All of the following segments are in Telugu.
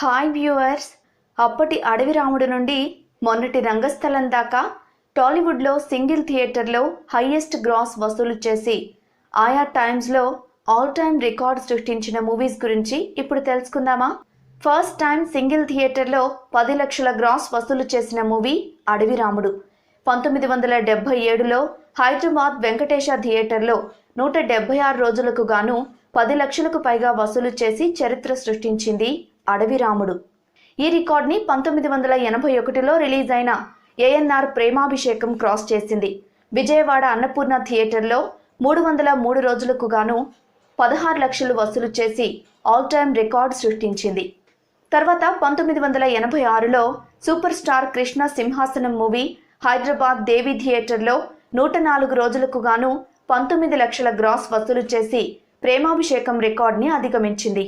హాయ్ వ్యూవర్స్ అప్పటి అడవి రాముడు నుండి మొన్నటి రంగస్థలం దాకా టాలీవుడ్లో సింగిల్ థియేటర్లో హైయెస్ట్ గ్రాస్ వసూలు చేసి ఆయా టైమ్స్లో ఆల్ టైమ్ రికార్డ్ సృష్టించిన మూవీస్ గురించి ఇప్పుడు తెలుసుకుందామా? ఫస్ట్ టైం సింగిల్ థియేటర్లో పది లక్షల గ్రాస్ వసూలు చేసిన మూవీ అడవి రాముడు. పంతొమ్మిది వందల డెబ్బై ఏడులో హైదరాబాద్ వెంకటేశ థియేటర్లో నూట డెబ్బై ఆరు రోజులకు గాను పది లక్షలకు పైగా వసూలు చేసి చరిత్ర సృష్టించింది అడవి రాముడు. ఈ రికార్డ్ని పంతొమ్మిది వందల ఎనభై ఒకటిలో రిలీజ్ అయిన ఏఎన్ఆర్ ప్రేమాభిషేకం క్రాస్ చేసింది. విజయవాడ అన్నపూర్ణ థియేటర్లో మూడు వందల మూడు రోజులకు గాను పదహారు లక్షలు వసూలు చేసి ఆల్ టైమ్ రికార్డ్ సృష్టించింది. తర్వాత పంతొమ్మిది వందల ఎనభై ఆరులో సూపర్ స్టార్ కృష్ణ సింహాసనం మూవీ హైదరాబాద్ దేవి థియేటర్లో నూట నాలుగు రోజులకు గాను పంతొమ్మిది లక్షల గ్రాస్ వసూలు చేసి ప్రేమాభిషేకం రికార్డ్ని అధిగమించింది.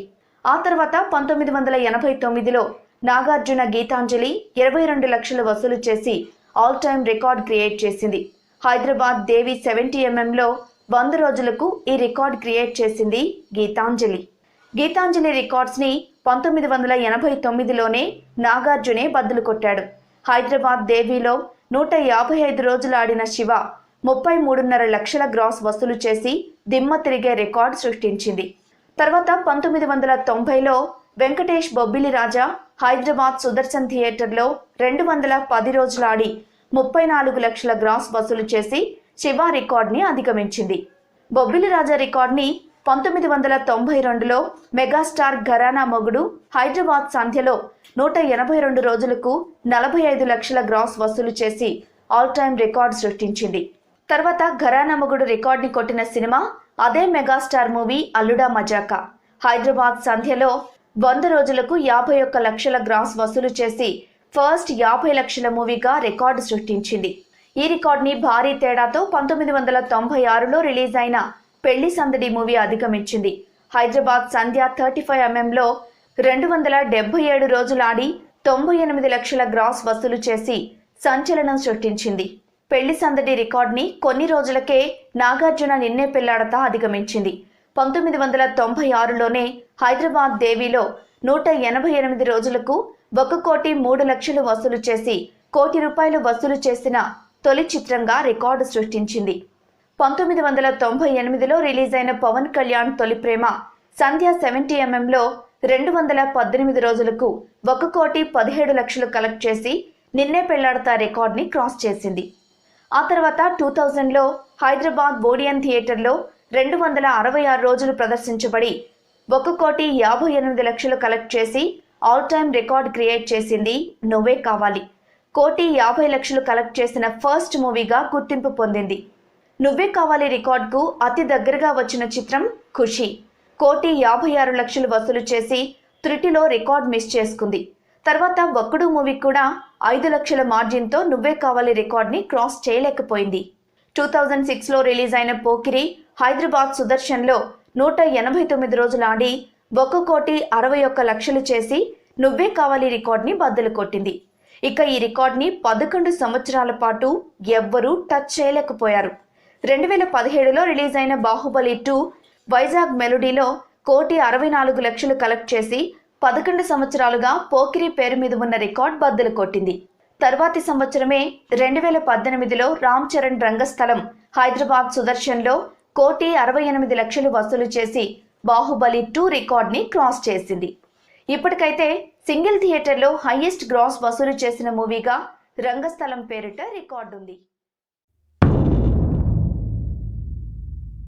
ఆ తర్వాత పంతొమ్మిది వందల ఎనభై తొమ్మిదిలో నాగార్జున గీతాంజలి ఇరవై రెండు లక్షలు వసూలు చేసి ఆల్ టైమ్ రికార్డ్ క్రియేట్ చేసింది. హైదరాబాద్ దేవి సెవెంటీ ఎంఎంలో వంద రోజులకు ఈ రికార్డ్ క్రియేట్ చేసింది గీతాంజలి. గీతాంజలి రికార్డ్స్ని పంతొమ్మిది వందల ఎనభై తొమ్మిదిలోనే నాగార్జునే బద్దలు కొట్టాడు. హైదరాబాద్ దేవిలో నూట యాభై ఐదు రోజులు ఆడిన శివ ముప్పై మూడున్నర లక్షల గ్రాస్ వసూలు చేసి దిమ్మ తిరిగే రికార్డ్ సృష్టించింది. తర్వాత పంతొమ్మిది వందల తొంభైలో వెంకటేష్ బొబ్బిలి రాజా హైదరాబాద్ సుదర్శన్ థియేటర్లో రెండు వందల పది రోజులు ఆడి ముప్పై నాలుగు లక్షల గ్రాస్ వసూలు చేసి శివ రికార్డ్ని అధిగమించింది. బొబ్బిలి రాజా రికార్డ్ని పంతొమ్మిది వందల తొంభై రెండులో మెగాస్టార్ ఘరానా మొగుడు హైదరాబాద్ సంధ్యలో నూట ఎనభై రెండు రోజులకు నలభై ఐదు లక్షల గ్రాస్ వసూలు చేసి ఆల్ టైమ్ రికార్డ్ సృష్టించింది. తర్వాత ఘరానా మొగుడు రికార్డ్ని కొట్టిన సినిమా అదే మెగాస్టార్ మూవీ అల్లుడా మజాకా. హైదరాబాద్ సంధ్యలో వంద రోజులకు యాభై ఒక్క లక్షల గ్రాస్ వసూలు చేసి ఫస్ట్ యాభై లక్షల మూవీగా రికార్డు సృష్టించింది. ఈ రికార్డ్ని భారీ తేడాతో పంతొమ్మిది వందల తొంభై ఆరులో రిలీజ్ అయిన పెళ్ళి సందడి మూవీ అధిగమించింది. హైదరాబాద్ సంధ్య థర్టీ ఫైవ్ ఎంఎంలో రెండు వందల డెబ్బై ఏడు రోజులు ఆడి తొంభై ఎనిమిది లక్షల గ్రాస్ వసూలు చేసి సంచలనం సృష్టించింది. పెళ్ళి సందడి రికార్డ్ని కొన్ని రోజులకే నాగార్జున నిన్నే పెళ్ళాడతా అధిగమించింది. పంతొమ్మిది వందల తొంభై ఆరులోనే హైదరాబాద్ దేవిలో నూట ఎనభై ఎనిమిది రోజులకు ఒక కోటి మూడు లక్షలు వసూలు చేసి కోటి రూపాయలు వసూలు చేసిన తొలి చిత్రంగా రికార్డు సృష్టించింది. పంతొమ్మిది వందల తొంభై ఎనిమిదిలో రిలీజ్ అయిన పవన్ కళ్యాణ్ తొలి ప్రేమ సంధ్య సెవెంటీ ఎంఎంలో రెండు వందల పద్దెనిమిది రోజులకు ఒక కోటి పదిహేడు లక్షలు కలెక్ట్ చేసి నిన్నే పెళ్ళాడతా రికార్డ్ని క్రాస్ చేసింది. ఆ తర్వాత టూ థౌజండ్లో హైదరాబాద్ ఓడియన్ థియేటర్లో రెండు వందల అరవై ఆరు రోజులు ప్రదర్శించబడి ఒక కోటి యాభై ఎనిమిది లక్షలు కలెక్ట్ చేసి ఆల్ టైమ్ రికార్డ్ క్రియేట్ చేసింది నువ్వే కావాలి. కోటి యాభై లక్షలు కలెక్ట్ చేసిన ఫస్ట్ మూవీగా గుర్తింపు పొందింది. నువ్వే కావాలి రికార్డ్కు అతి దగ్గరగా వచ్చిన చిత్రం ఖుషి. కోటి యాభై ఆరు లక్షలు వసూలు చేసి త్రుటిలో రికార్డ్ మిస్ చేసుకుంది. తర్వాత ఒక్కడు మూవీ కూడా ఐదు లక్షల మార్జిన్తో నువ్వే కావాలి రికార్డ్ని క్రాస్ చేయలేకపోయింది. టూ థౌజండ్ సిక్స్లో రిలీజ్ అయిన పోకిరి హైదరాబాద్ సుదర్శన్లో నూట ఎనభై తొమ్మిది రోజులు ఆడి ఒక్క కోటి అరవై ఒక్క లక్షలు చేసి నువ్వే కావాలి రికార్డ్ని బద్దలు కొట్టింది. ఇక ఈ రికార్డ్ని పదకొండు సంవత్సరాల పాటు ఎవ్వరూ టచ్ చేయలేకపోయారు. రెండు వేల పదిహేడులో రిలీజ్ అయిన బాహుబలి టూ వైజాగ్ మెలోడీలో కోటి అరవై నాలుగు లక్షలు కలెక్ట్ చేసి పదకొండు సంవత్సరాలుగా పోకిరి పేరు మీద ఉన్న రికార్డ్ బద్దలు కొట్టింది. తర్వాతి సంవత్సరమే రెండు వేల పద్దెనిమిదిలో రామ్ చరణ్ రంగస్థలం హైదరాబాద్ సుదర్శన్లో కోటి అరవై ఎనిమిది లక్షలు వసూలు చేసి బాహుబలి టూ రికార్డ్ని క్రాస్ చేసింది. ఇప్పటికైతే సింగిల్ థియేటర్లో హైయెస్ట్ గ్రాస్ వసూలు చేసిన మూవీగా రంగస్థలం పేరిట రికార్డుంది.